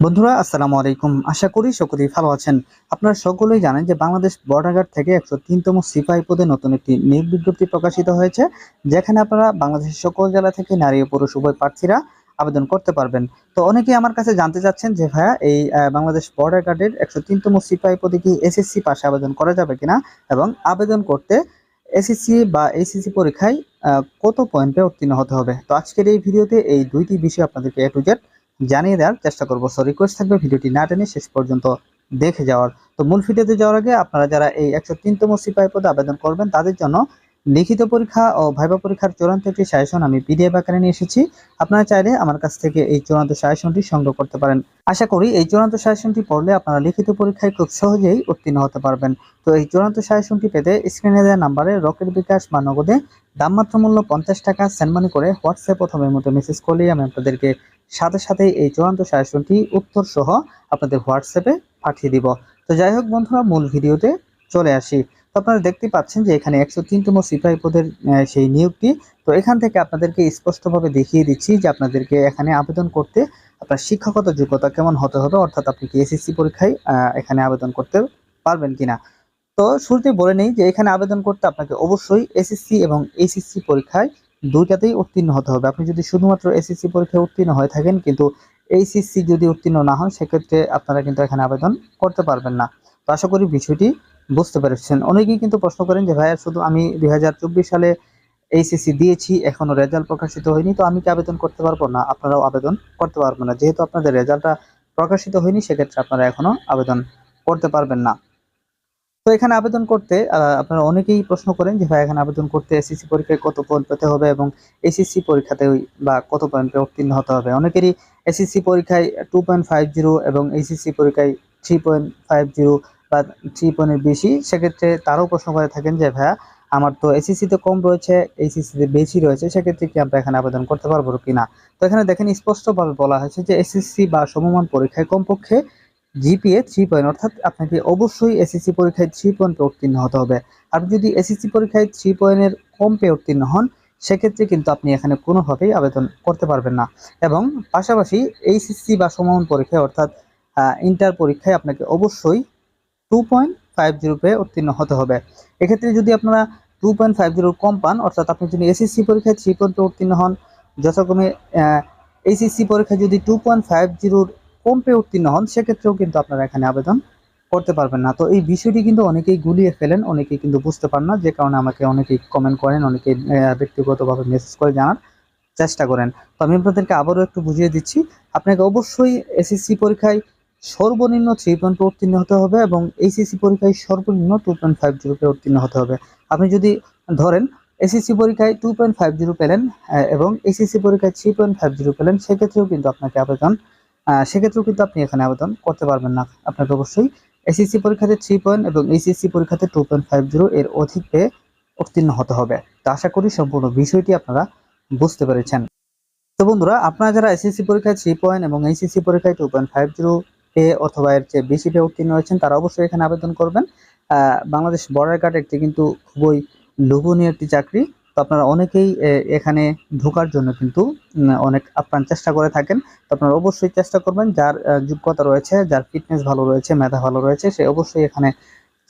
বন্ধুরা, আসসালামু আলাইকুম। আশা করি সকলেই ভালো আছেন। আপনারা সকলেই জানেন যে বাংলাদেশ বর্ডার গার্ড থেকে একশো তিনতম সিপাহী পদে নতুন একটি নিয়োগ বিজ্ঞপ্তি প্রকাশিত হয়েছে, যেখানে আপনারা বাংলাদেশের সকল জেলা থেকে নারী ও পুরুষ উভয় প্রার্থীরা আবেদন করতে পারবেন। তো অনেকেই আমার কাছে জানতে চাচ্ছেন যে, ভাইয়া, এই বাংলাদেশ বর্ডার গার্ডের একশো তিনতম সিপাহী পদে কি এসএসসি পাশে আবেদন করা যাবে কিনা এবং আবেদন করতে এসএসসি বা এইচএসসি পরীক্ষায় কত পয়েন্টে উত্তীর্ণ হতে হবে? তো আজকের এই ভিডিওতে এই দুইটি বিষয় আপনাদেরকে এ টু জেড জানিয়ে দেওয়ার চেষ্টা করব। সো রিকোয়েস্ট থাকবে ভিডিওটি না টেনে শেষ পর্যন্ত দেখে যাওয়ার। তো মূল ভিডিওতে যাওয়ার আগে আপনারা যারা এই একশো তিনতম সিপাহী পদে আবেদন করবেন, তাদের জন্য লিখিত পরীক্ষা ও ভাইবা পরীক্ষার চূড়ান্ত একটি সাজেশন আমি পিডিএফ আকারে নিয়ে এসেছি। আপনারা চাইলে আমার কাছ থেকে এই চূড়ান্ত সাজেশনটি সংগ্রহ করতে পারেন। আশা করি এই চূড়ান্ত সাজেশনটি পড়লে আপনারা লিখিত পরীক্ষায় খুব সহজেই উত্তীর্ণ হতে পারবেন। তো এই চূড়ান্ত সাজেশনটি পেতে স্ক্রিনে দেওয়া নাম্বারে রকেট বিকাশ বা নগদে দামমাত্র মূল্য পঞ্চাশ টাকা। সেন্ড মানি করে হোয়াটসঅ্যাপ প্রথমে মতো মেসেজ করলেই আমি আপনাদেরকে সাথে সাথে এই চূড়ান্ত সাজেশনটি উত্তর সহ আপনাদের হোয়াটসঅ্যাপে পাঠিয়ে দিব। তো যাই হোক বন্ধুরা, মূল ভিডিওতে চলে আসি। তো আপনারা দেখতে পাচ্ছেন যে এখানে একশো তিনতম সিপাহী পদের সেই নিয়োগটি। তো এখান থেকে আপনাদেরকে স্পষ্টভাবে দেখিয়ে দিচ্ছি যে আপনাদেরকে এখানে আবেদন করতে আপনার শিক্ষাগত যোগ্যতা কেমন হতে হবে, অর্থাৎ আপনি কি এসএসসি পরীক্ষায় এখানে আবেদন করতে পারবেন কিনা। তো শুরুতে বলে নেই যে এখানে আবেদন করতে আপনাকে অবশ্যই এসএসসি এবং এইচএসসি পরীক্ষায় দুইটাতেই উত্তীর্ণ হতে হবে। আপনি যদি শুধুমাত্র এসএসসি পরীক্ষায় উত্তীর্ণ হয়ে থাকেন, কিন্তু এইচএসসি যদি উত্তীর্ণ না হন, সেক্ষেত্রে আপনারা কিন্তু এখানে আবেদন করতে পারবেন না। তো আশা করি বিষয়টি বুঝতে পেরেছেন। অনেকেই কিন্তু প্রশ্ন করেন যে, ভাইয়া, শুধু আমি দুই হাজার চব্বিশ সালে এইচএসসি দিয়েছি, এখনও রেজাল্ট প্রকাশিত হয়নি, তো আমি কি আবেদন করতে পারব? না, আপনারাও আবেদন করতে পারবেন না। যেহেতু আপনাদের রেজাল্টটা প্রকাশিত হয়নি, সেক্ষেত্রে আপনারা এখনও আবেদন করতে পারবেন না। তো এখানে আবেদন করতে আপনারা অনেকেই প্রশ্ন করেন যে, ভাই, এখানে আবেদন করতে এসএসসি পরীক্ষায় কত পয়েন্ট পেতে হবে এবং এসএসসি পরীক্ষাতে বা কত পয়েন্টে উত্তীর্ণ হতে হবে? অনেকেরই এসএসসি পরীক্ষায় টু পয়েন্ট ফাইভ জিরো এবং এসএসসি পরীক্ষায় থ্রি পয়েন্ট ফাইভ জিরো বা থ্রি পয়েন্টের বেশি। সেক্ষেত্রে তারাও প্রশ্ন করে থাকেন যে, ভাইয়া, আমার তো এসএসসিতে কম রয়েছে এইচএসসিতে বেশি রয়েছে, সেক্ষেত্রে কি আমরা এখানে আবেদন করতে পারব কি না তো এখানে দেখেন স্পষ্টভাবে বলা হয়েছে যে, এসএসসি বা সমমান পরীক্ষায় কমপক্ষে জিপিএ থ্রি পয়েন্ট অর্থাৎ আপনাকে অবশ্যই এসএসসি পরীক্ষায় থ্রি পয়েন্টে উত্তীর্ণ হতে হবে। আপনি যদি এসএসসি পরীক্ষায় থ্রি পয়েন্টের কম পেয়ে উত্তীর্ণ হন, সেক্ষেত্রে কিন্তু আপনি এখানে কোনোভাবেই আবেদন করতে পারবেন না। এবং পাশাপাশি এইচএসসি বা সমান পরীক্ষায়, অর্থাৎ ইন্টার পরীক্ষায় আপনাকে অবশ্যই টু পয়েন্ট ফাইভ জিরো পেয়ে উত্তীর্ণ হতে হবে। এক্ষেত্রে যদি আপনারা টু পয়েন্ট ফাইভ জিরোর কম পান, অর্থাৎ আপনি যদি এসএসসি পরীক্ষায় থ্রি পয়েন্টে উত্তীর্ণ হন, যথাক্রমে এইচএসসি পরীক্ষায় যদি টু পয়েন্ট ফাইভ জিরোর কম উত্তীর্ণ হন সেক্ষেত্রেও কিন্তু আপনারা এখানে আবেদন করতে পারবেন না। তো এই বিষয়টি কিন্তু অনেকেই গুলিয়ে ফেলেন অনেকেই কিন্তু বুঝতে পারেন না যে কারণে আমাকে অনেকেই কমেন্ট করেন অনেকেই আহ, ব্যক্তিগতভাবে মেসেজ করে জানার চেষ্টা করেন। তো আমি আপনাদেরকে আবারও একটু বুঝিয়ে দিচ্ছি আপনাকে অবশ্যই এসএসসি পরীক্ষায় সর্বনিম্ন থ্রি পয়েন্ট উত্তীর্ণ হতে হবে এবং এইচএসসি পরীক্ষায় সর্বনিম্ন টু পয়েন্ট ফাইভ জিরো পেয়ে উত্তীর্ণ হতে হবে। আপনি যদি ধরেন এসএসসি পরীক্ষায় টু পয়েন্ট ফাইভ জিরো পেলেন এবং এইচএসসি পরীক্ষায় থ্রি পয়েন্ট ফাইভ জিরো পেলেন সেক্ষেত্রেও কিন্তু আপনাকে আবেদন সেক্ষেত্রেও কিন্তু আপনি এখানে আবেদন করতে পারবেন না। আপনাকে অবশ্যই এসএসসি পরীক্ষাতে থ্রি পয়েন্ট এবং এইচএসসি পরীক্ষাতে টু পয়েন্ট ফাইভ জিরো এর অধিক পেয়ে উত্তীর্ণ হতে হবে। তো আশা করি সম্পূর্ণ বিষয়টি আপনারা বুঝতে পেরেছেন। তো বন্ধুরা, আপনারা যারা এসএসসি পরীক্ষায় থ্রি পয়েন্ট এবং এইচএসসি পরীক্ষায় টু পয়েন্ট ফাইভ জিরো পেয়ে অথবা এর চেয়ে বেশি পেয়ে উত্তীর্ণ হয়েছেন, তারা অবশ্যই এখানে আবেদন করবেন। বাংলাদেশ বর্ডার গার্ড একটি কিন্তু খুবই লোভনীয় একটি চাকরি। তো আপনারা অনেকেই এখানে ঢোকার জন্য কিন্তু অনেক আপ্রাণ চেষ্টা করে থাকেন। তো আপনারা অবশ্যই চেষ্টা করবেন, যার যোগ্যতা রয়েছে, যার ফিটনেস ভালো রয়েছে, মেধা ভালো রয়েছে, সে অবশ্যই এখানে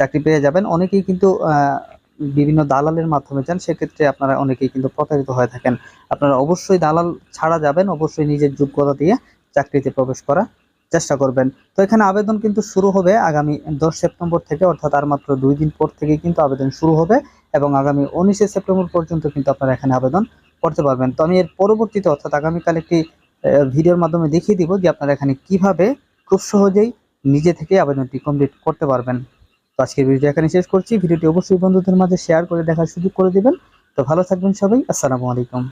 চাকরি পেয়ে যাবেন। অনেকেই কিন্তু বিভিন্ন দালালের মাধ্যমে যান, সেক্ষেত্রে আপনারা অনেকেই কিন্তু প্রতারিত হয়ে থাকেন। আপনারা অবশ্যই দালাল ছাড়া যাবেন, অবশ্যই নিজের যোগ্যতা দিয়ে চাকরিতে প্রবেশ করা চেষ্টা করবেন। তো এখানে আবেদন কিন্তু শুরু হবে আগামী দশ সেপ্টেম্বর থেকে, অর্থাৎ আর মাত্র দুই দিন পর থেকে কিন্তু আবেদন শুরু হবে এবং আগামী উনিশে সেপ্টেম্বর পর্যন্ত কিন্তু আপনারা এখানে আবেদন করতে পারবেন। তো আমি এর পরবর্তীতে, অর্থাৎ আগামীকাল একটি ভিডিওর মাধ্যমে দেখিয়ে দিব যে আপনারা এখানে কীভাবে খুব সহজেই নিজে থেকে আবেদনটি কমপ্লিট করতে পারবেন। তো আজকের ভিডিওটি এখানে শেষ করছি। ভিডিওটি অবশ্যই বন্ধুদের মাঝে শেয়ার করে দেখার সুযোগ করে দিবেন। তো ভালো থাকবেন সবাই। আসসালামু আলাইকুম।